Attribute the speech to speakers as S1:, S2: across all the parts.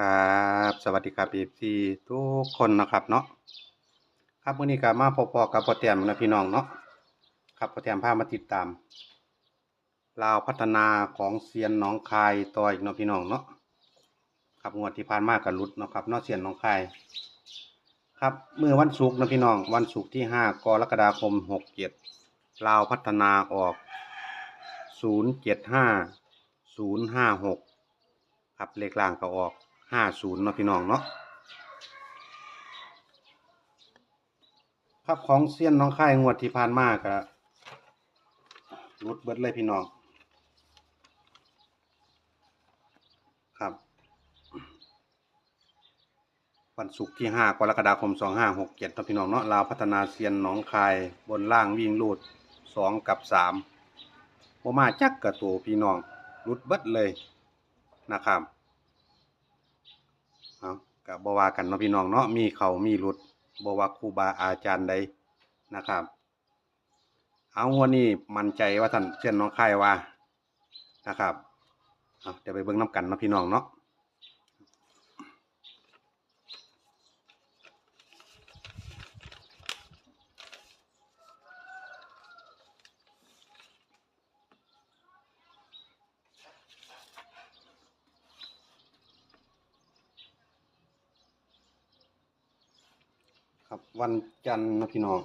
S1: ครับสวัสดีครับ FC ทุกคนนะครับเนาะครับวันนี้ก็มาพบๆกับพอแต้มนะพี่น้องเนาะครับพอแต้มพามาติดตามลาวพัฒนาของเซียนน้องคายต่ออีกเนาะพี่น้องเนาะครับงวดที่ผ่านมากับรุดเนาะครับเนาะเซียนน้องคายครับเมื่อวันศุกร์นะพี่น้องวันศุกร์ที่ห้ากรกฎาคมหกเจ็ดลาวพัฒนาออกศูนย์เจ็ดห้าศูนย์ห้าหกครับเลขล่างก็ออก ห้าศูนย์เนาะพี่น้องเนาะครับของเซียนน้องค่ายงวดที่ผ่านมาก็รุดเบิดเลยพี่น้อง ครับ วันศุกร์ที่5กรกฎาคม2567เนาะพี่น้องเนาะลาวพัฒนาเซียนหนองคายบนล่างวิ่งลูด2กับ3บ่มาจักกระตัวพี่น้องรุดเบิดเลยนะครับ กับบวากันเนาะพี่น้องเนาะมีเขามีรุดบวาครูบาอาจารย์ใดนะครับ เอางวนี้มั่นใจว่าท่านเช่นน้องคายว่านะครับเดี๋ยวไปเบิ่งน้ำกันเนาะพี่น้องเนาะ ครับ วันจันทร์นะพี่น้อง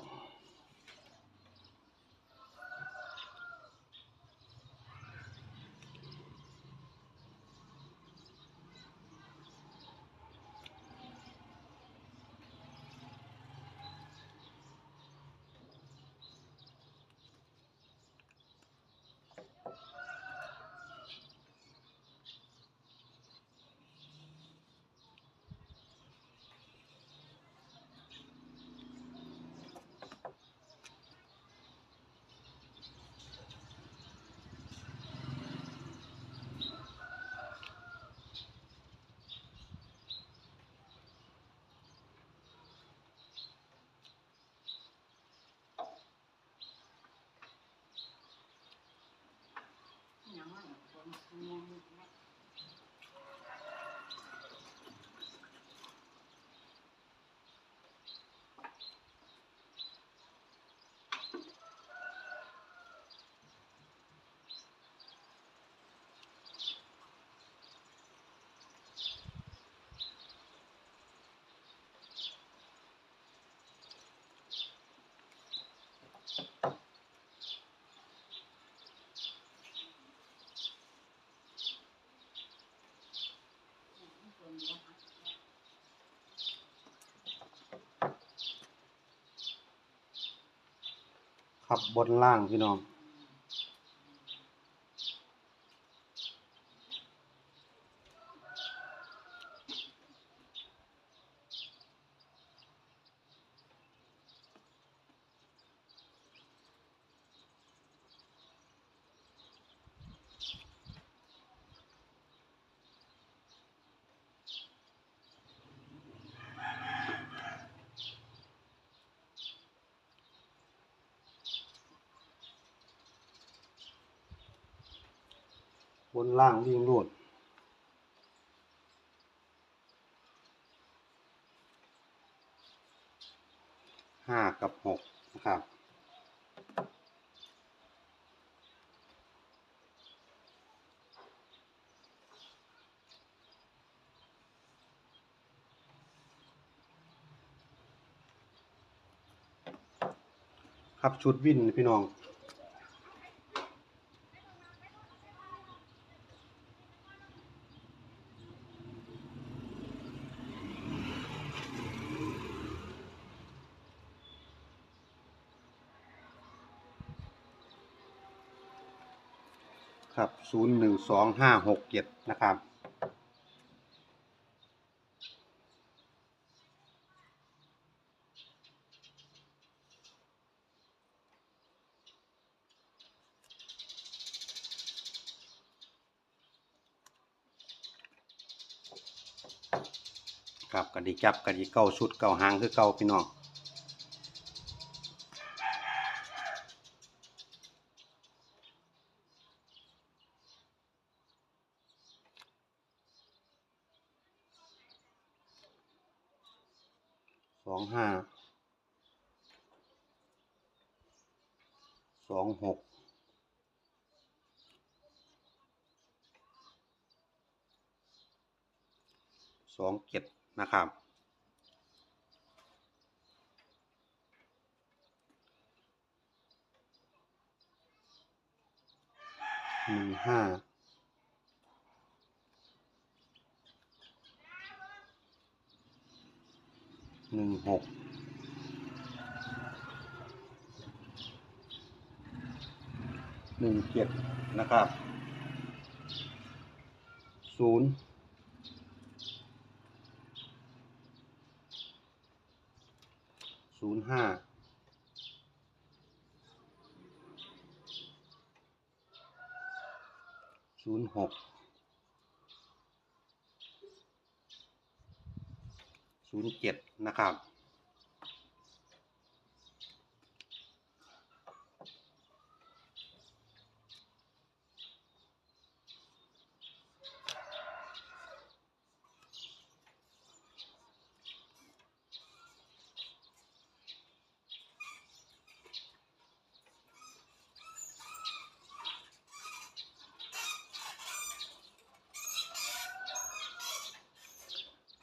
S1: ครับบนล่างพี่น้อง บ นล่างวิ่งรูดห้ากับหกนะครับครับชุดวินพี่น้อง ครับศูนย์หนึ่งสองห้าหกเจ็ดนะครับ ครับกระดีจับกระดีเก้าชุดเก้าหางคือเก้าพี่น้อง องห้า สองหก สองเจ็ดนะครับ หนึ่งห้า หนึ่งหกหนึ่งเจ็ดนะครับศูนย์ศูนย์ห้าศูนย์หก ศูนย์เจ็ดนะครับ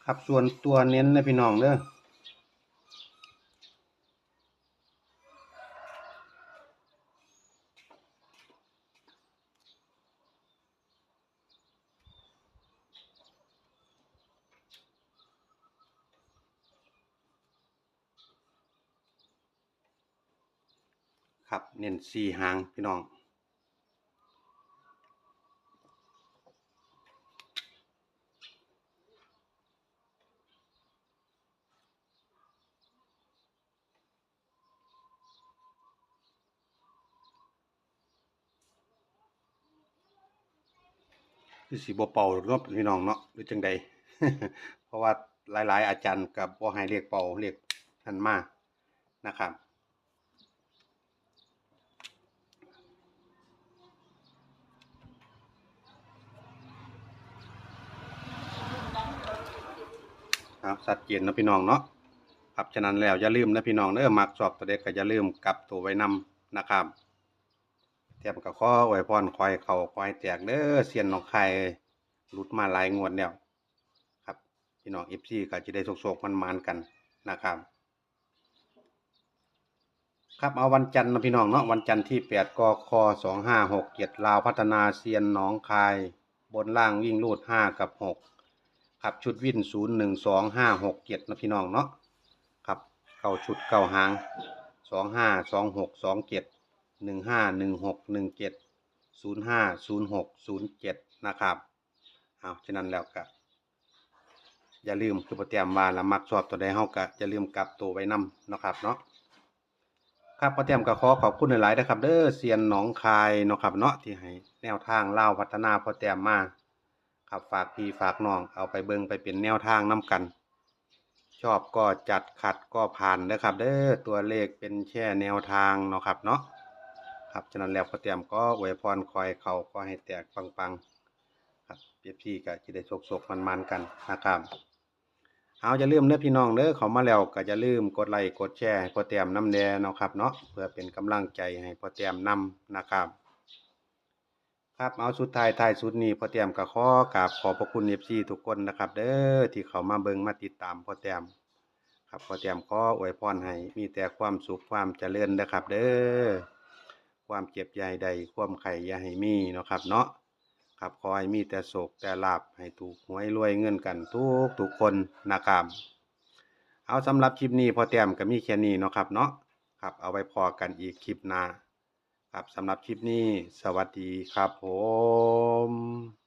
S1: ครับส่วนตัวเน้นนะพี่น้องเด้อครับเน้นสี่หางพี่น้อง คือสีบ่เป่าเนาะพี่น้องเนาะหรือจังใด เพราะว่าหลาย ๆ อาจารย์กับบ่ให้เรียกเป่าเรียกนั่นมานะครับครับสัดเจนนะพี่น้องเนาะครับฉะนั้นแล้วอย่าลืมนะพี่น้องเด้อมักชอบตัวเด็กก็อย่าลืมกลับตัวไว้นำนะครับ ยมกับข้อไว้พรคอยเขาคอยแจกเด้อเสียนน้องไข่หลุดมาหลายงวดแล้วครับพี่น้องเอฟซีก็จะได้โศกๆมันๆกันนะครับ ครับเอาวันจันทร์นะพี่น้องเนาะวันจันทร์ที่แปดกคสองห้าหกเจ็ดลาวพัฒนาเซียนหนองคาย บนล่างวิ่งรูดห้ากับหกครับชุดวิ่นศูนย์หนึ่งสองห้าหกเจ็ดนะพี่น้องเนาะครับเก้าชุดเก้าหางสองห้าสองหกสองเจ็ด หนึ่งห้าหนึ่งหกหนึ่งเจ็ดศูนย์ห้าศูนย์หกศูนย์เจ็ดนะครับเอาฉะนั้นแล้วก็อย่าลืมคือโปรแกรมว่าละมักชอบตัวใดเฮาก็อย่าลืมกลับตัวไว้นำเนะครับเนาะครับโปรแกรมก็ขอขอบคุณหลายๆนะครับ เด้อเซียนหนองคายเนาะครับเนาะที่ให้แนวทางเล่าพัฒนาโปรแกรมมาครับฝากพี่ฝากน้องเอาไปเบิ่งไปเป็นแนวทางนํกัน ชอบก็จัดขัดก็ผ่านนะครับ เด้อตัวเลขเป็นแค่แนวทางเนาะครับเนาะ ครับฉะนั้นแล้วพอเตรียมก็อวยพรคอยเขาก็ให้แตกปังๆครับเปียพี่ก็จะได้โศกๆมันๆกันนะครับเอาอย่าลืมเด้อพี่น้องเด้อเขามาแล้วก็อย่าลืมกดไลค์กดแชร์ให้พอเตรียมน้ำแดเนาะครับเนาะเพื่อเป็นกำลังใจให้พอเตรียมนำนะครับครับเอาสุดท้ายท้ายสุดนี้พอเตรียมก็ขอกราบขอบพระคุณเอฟซีทุกคนนะครับ เด้อที่เขามาเบิงมาติดตามพอเตรียม ครับพอเตรียมขออวยพรให้มีแต่ความสุขความเจริญนะครับ เด้อ ความเจ็บใหญ่ใด ความไข่ยาให้มีเนาะครับ เนาะครับขอให้มีแต่โศกแต่ลาบให้ถูกหวยรวยเงินกันทุกทุกคนนะครับ เอาสำหรับคลิปนี้พอแต้มก็มีแค่นี้เนาะครับเนาะครับเอาไว้พอกันอีกคลิปหน้าครับสำหรับคลิปนี้ สวัสดีครับผม